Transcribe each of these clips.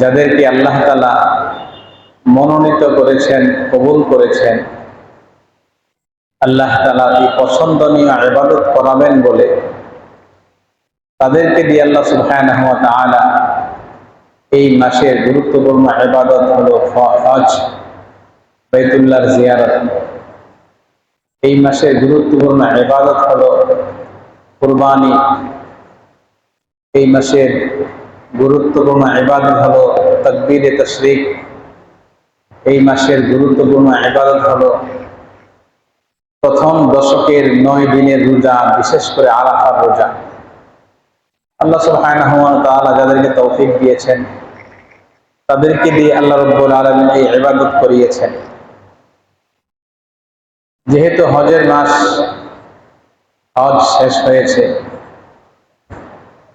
যাদেরকে আল্লাহ তালা মনোনীত করেছেন, কবুল করেছেন, আল্লাহ তালা এই পছন্দনীয় আবাদত করাবেন বলে তাদেরকে দিয়ে আল্লাহ সুবহানাহু ওয়া তাআলা এই মাসের গুরুত্বপূর্ণ আবাদত হলো হজ, বাইতুল্লাহর জিয়ারত। এই মাসের গুরুত্বপূর্ণ আবাদত হলো কুরবানি। এই মাসের গুরুত্বপূর্ণ ইবাদত হলো তকবীরে তশরিক। এই মাসের গুরুত্বপূর্ণ ইবাদত হলো প্রথম দশকের নয় দিনের রোজা, বিশেষ করে আরাফার রোজা। আল্লাহ সুবহানাহু ওয়া তাআলা যাদেরকে তৌফিক দিয়েছেন, তাদেরকে দিয়ে আল্লাহ রব্বুল আলামিন এই ইবাদত করিয়েছেন। যেহেতু হজের মাস হজ শেষ হয়েছে,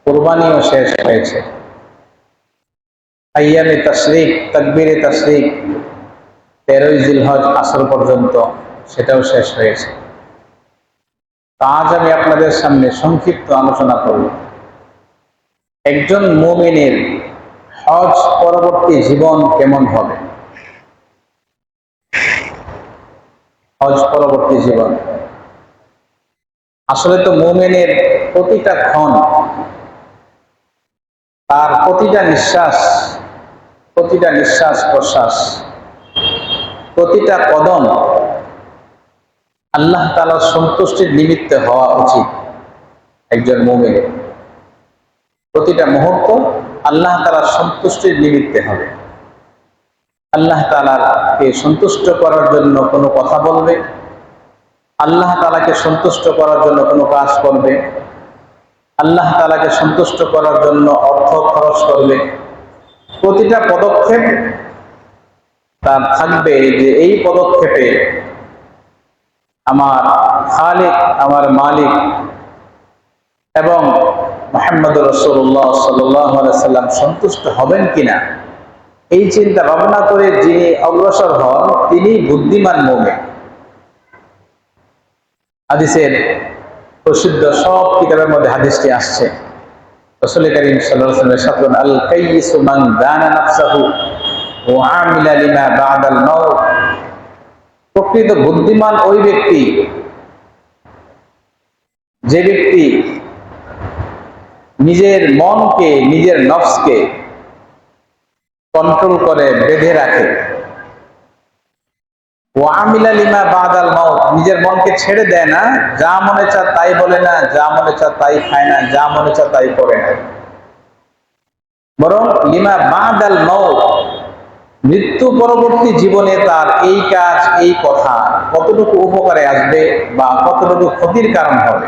কোরবানিও শেষ হয়েছে। আইয়ামে তশরিক তকবিরে তশরিক তেরোই জিলহজ আসর পর্যন্ত সেটাও শেষ হয়েছে। আজ আমি আপনাদের সামনে সংক্ষিপ্ত আলোচনা করব। একজন মুমিনের হজ পরবর্তী জীবন কেমন হবে? হজ পরবর্তী জীবন। আসলে তো মুমিনের প্রতিটা ক্ষণ, তার প্রতিটা নিঃশ্বাস প্রতিটা নিঃশ্বাস প্রশ্বাস, প্রতিটা কদম আল্লাহ তালার সন্তুষ্টির নিমিত্তে হওয়া উচিত একজন মুমিনের প্রতিটা মুহূর্ত আল্লাহ তালার সন্তুষ্টির নিমিত্তে হবে। আল্লাহ তালাকে সন্তুষ্ট করার জন্য কোনো কথা বলবে। আল্লাহ তালাকে সন্তুষ্ট করার জন্য কোনো কাজ করবে। আল্লাহ তালাকে সন্তুষ্ট করার জন্য অর্থ খরচ করবে। প্রতিটা পদক্ষেপ তার থাকবে যে এই পদক্ষেপে আমার খালিক, আমার মালিক এবং মোহাম্মদ রসুল্লাহ সাল্লাম সন্তুষ্ট হবেন কিনা? এই চিন্তা ভাবনা করে যিনি অগ্রসর হন, তিনি বুদ্ধিমান মোমে হাদিসের প্রসিদ্ধ সব কিতাবের মধ্যে হাদিসটি আসছে। রসুল করিম সাল্লাল্লাহু সাল্লাম আল কাইয়িসু মান দানা নাফসাহু ওয়া আমিলা লিমা বাদাল মাউত। প্রকৃত বুদ্ধিমান ওই ব্যক্তি, যে ব্যক্তি নিজের মনকে, নিজের নফসকে কন্ট্রোল করে, বেঁধে রাখে। ওয়ামিলা লিমা বাদাল মাউত, নিজের মনকে ছেড়ে দেয় না, যা মনে চা তাই বলে না, যা মনে চা তাই খায় না, যা মনে চা তাই করে না। বরং লিমা বাদাল মাউত, মৃত্যু পরবর্তী জীবনে তার এই কাজ, এই কথা কতটুকু উপকারে আসবে বা কতটুকু ক্ষতির কারণ হবে?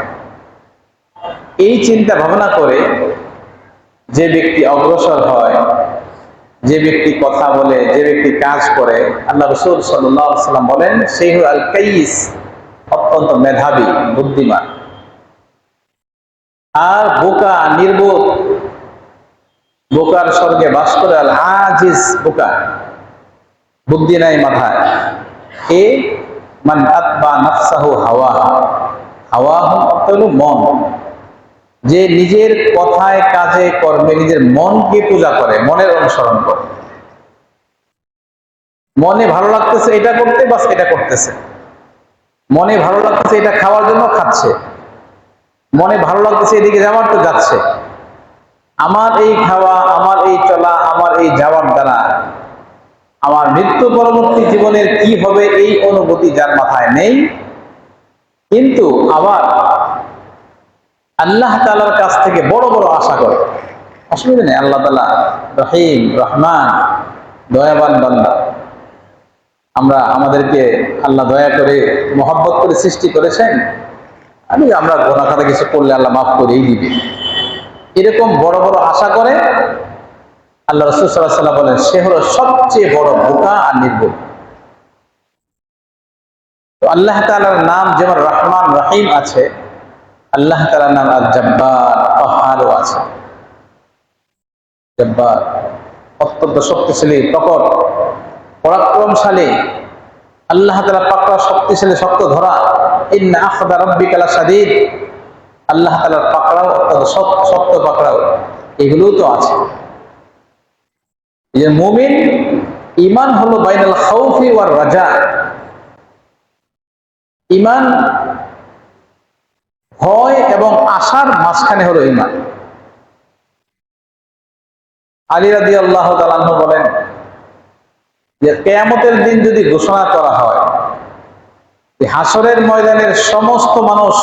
এই চিন্তা ভাবনা করে যে ব্যক্তি অগ্রসর হয় যে ব্যক্তি কথা বলে, যে ব্যক্তি কাজ করে, আল্লাহ রসুল সাল্লাম বলেন সেই আল কাইস অত্যন্ত মেধাবী, বুদ্ধিমান। আর বোকা নির্বোধ, বোকার স্বর্গে বাস করে আল আজিজ বোকা। বুদ্ধি নাই মাথায়। এ, মান হাওয়া হাওয়া মন। যে নিজের কথায়, কাজে, কর্মে নিজের মনকে পূজা করে, মনের অনুসরণ করে। মনে ভালো লাগতেছে এটা করতে বাস এটা করতেছে। মনে ভালো লাগতেছে এটা খাওয়ার জন্য খাচ্ছে। মনে ভালো লাগতেছে এদিকে যাওয়ার তো যাচ্ছে। আমার এই খাওয়া, আমার এই চলা, আমার এই যাওয়ার দ্বারা আমার মৃত্যু পরবর্তী জীবনের কি হবে এই অনুভূতি যার মাথায় নেই। কিন্তু আবার আল্লাহ তালার কাছ থেকে বড় বড় আশা করে। অসুবিধা নেই, আল্লাহ তালা রহিম, রহমান, দয়াবান বান্দা। আমরা আমাদেরকে আল্লাহ দয়া করে মহব্বত করে সৃষ্টি করেছেন। আমি, আমরা গোনা কিছু করলে আল্লাহ মাফ করেই দিবে। এরকম বড় বড় আশা করে আল্লাহ রসুল সাল্লাহ সাল্লাম বলেন, সে হলো সবচেয়ে বড় বোকা আর নির্ভুল আল্লাহ তালার নাম যেমন রহমান, রহিম আছে আল্লাহ তালার নাম আর জব্বার পাহাড়ও আছে। জব্বার অত্যন্ত শক্তিশালী, প্রকট, পরাক্রমশালী, আল্লাহ তালা পাকড়া শক্তিশালী শক্ত ধরা, ইন্না আখদা রব্বিকালা সাদিদ আল্লাহ তালার পাকড়াও অত্যন্ত শক্ত পাকড়াও, এগুলোও তো আছে। যে মুমিন ইমান হলো বাইনাল খাউফি ওয়ার রাজা। ইমান ভয় এবং আশার মাঝখানে হলো ইমান আলী রাদি আল্লাহ তালাহ বলেন, যে কেয়ামতের দিন যদি ঘোষণা করা হয় হাসরের ময়দানের সমস্ত মানুষ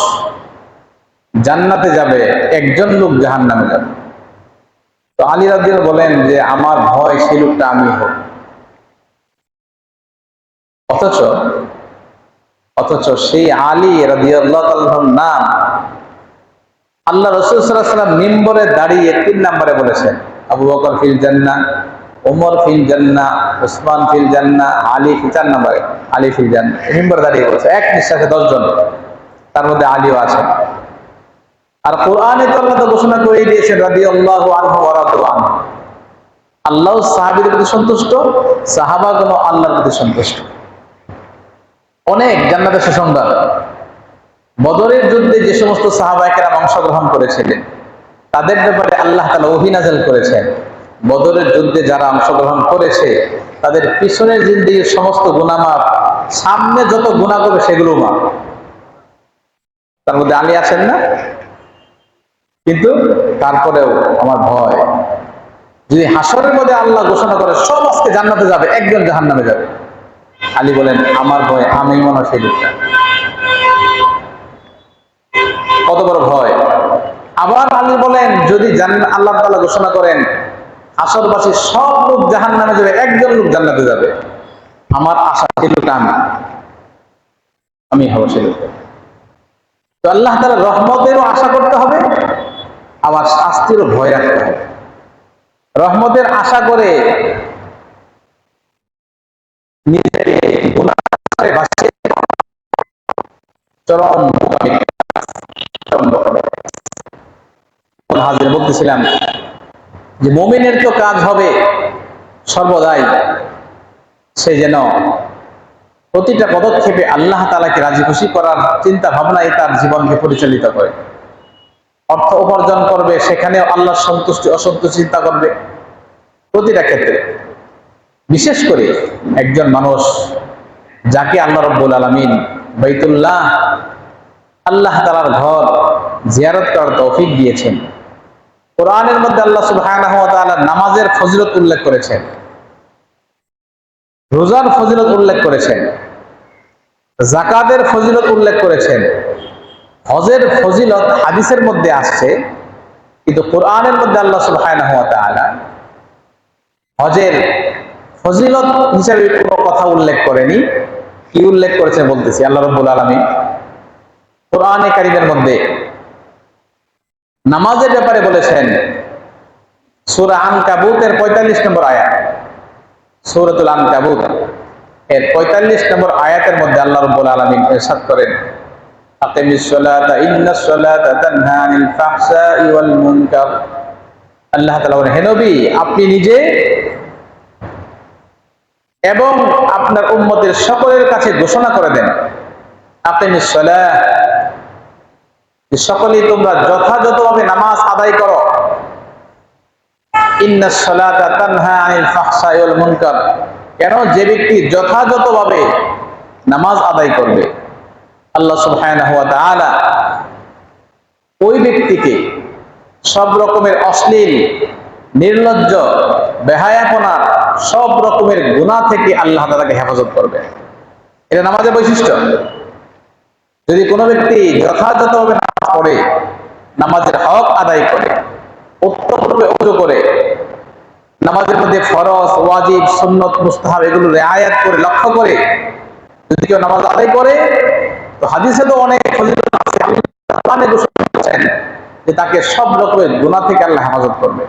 জান্নাতে যাবে, একজন লোক জাহান নামে যাবে। তো আলী রাদিয়াল বলেন যে, আমার ভয় সেই লোকটা আমি হোক অথচ অথচ সেই আলী রাদিয়াল্লাহ তাআলার নাম আল্লাহ রসুল সাল্লাম মিম্বরে দাঁড়িয়ে তিন নম্বরে বলেছেন, আবু বকর ফিল জান্না ওমর ফিল জান্না উসমান ফিল জান্না আলী ফিল চার নম্বরে, আলী ফিল জান্না মিম্বরে দাঁড়িয়ে বলেছে, এক নিঃশ্বাসে দশজন তার মধ্যে আলীও আছেন। আর কোরআনে তো আল্লাহ ঘোষণা করে দিয়েছেন রাদি আল্লাহ আনহু। আল্লাহ সাহাবীদের প্রতি সন্তুষ্ট সাহাবাগণ আল্লাহর প্রতি সন্তুষ্ট। অনেক জান্নাতের সুসংবাদ। বদরের যুদ্ধে যে সমস্ত সাহাবাহিকেরা অংশগ্রহণ করেছিলেন, তাদের ব্যাপারে আল্লাহ তালা অভিনাজল করেছেন। বদরের যুদ্ধে যারা অংশগ্রহণ করেছে, তাদের পিছনের জিন্দিগির সমস্ত গুণামাপ সামনে যত গুণা করবে সেগুলো মাপ তার মধ্যে আলী আছেন না? কিন্তু তারপরেও আমার ভয়। যদি হাসরের মধ্যে আল্লাহ ঘোষণা করে সব আজকে জান্নাতে যাবে, একজন জাহান নামে যাবে। আলী বলেন, আমার ভয়, আমি মনে হয় সেই লোকটা। কত বড় ভয়। আবার আলী বলেন, যদি আল্লাহ তাআলা ঘোষণা করেন, আসরবাসী সব লোক জাহান নামে যাবে, একজন লোক জান্নাতে যাবে। আমার আশা লোকটা আমি। আমি হব সেই লোকটা। তো আল্লাহ তাআলা রহমতেরও আশা করতে হবে, আবার শাস্তিরও ভয় রাখতে হবে। রহমতের আশা করে নিজের চরম। হাজির বলতেছিলাম যে মমিনের তো কাজ হবে সর্বদাই। সে যেন প্রতিটা পদক্ষেপে আল্লাহ তালাকে রাজি খুশি করার চিন্তা ভাবনাই তার জীবনকে পরিচালিত করে। অর্থ উপার্জন করবে, সেখানেও আল্লাহর সন্তুষ্টি, অসন্তুষ্টি চিন্তা করবে প্রতিটা ক্ষেত্রে। বিশেষ করে একজন মানুষ যাকে আল্লাহ রব্বুল আলমিন বাইতুল্লাহ। আল্লাহ তালার ঘর জিয়ারত করার তৌফিক দিয়েছেন। কোরআনের মধ্যে আল্লাহ তাআলা নামাজের ফজিলত উল্লেখ করেছেন। রোজার ফজিলত উল্লেখ করেছেন। জাকাতের ফজিলত উল্লেখ করেছেন। হজের ফজিলত হাদিসের মধ্যে আসছে। কিন্তু কোরআনের মধ্যে আল্লাহ তাআলা হজের ফজিলত হিসাবে কোনো কথা উল্লেখ করেনি। কি উল্লেখ করেছে বলতেছি? আল্লাহ রব্বুল আলামিন কোরআনে কারিমের মধ্যে নামাজের ব্যাপারে বলেছেন, সূরা আনকাবুতের 45 নম্বর আয়াত। সূরাতুল আনকাবুত এর 45 নম্বর আয়াতের মধ্যে আল্লাহ রাব্বুল আলামিন ইরশাদ করেন, আকিমিস আপনি ইন্নাস এবং আপনার উম্মতের সকলের কাছে ঘোষণা করে দেন আপনি সকলেই তোমরা যথাযথভাবে নামাজ আদায় করো। কেন? যে ব্যক্তি যথাযথভাবে নামাজ আদায় করবে, আল্লাহ তাআলা ওই ব্যক্তিকে সব রকমের অশ্লীল, নির্লজ্জ বেহায়াপনা সব রকমের গুনাহ থেকে আল্লাহ তাআলাকে হেফাজত করবে। এটা নামাজের বৈশিষ্ট্য। যদি কোনো ব্যক্তি যথাযথভাবে নামাজ পড়ে, নামাজের হক আদায় করে উত্তমরূপে অজু করে, নামাজের মধ্যে ফরজ, ওয়াজিব, সুন্নত, মুস্তাহাব এগুলো রেআয়াত করে, লক্ষ্য করে, যদি কেউ নামাজ আদায় করে, তো হাদিসে তো অনেক আছে। যে তাকে সব রকমের গুনাহ থেকে আল্লাহ হেফাজত করবে।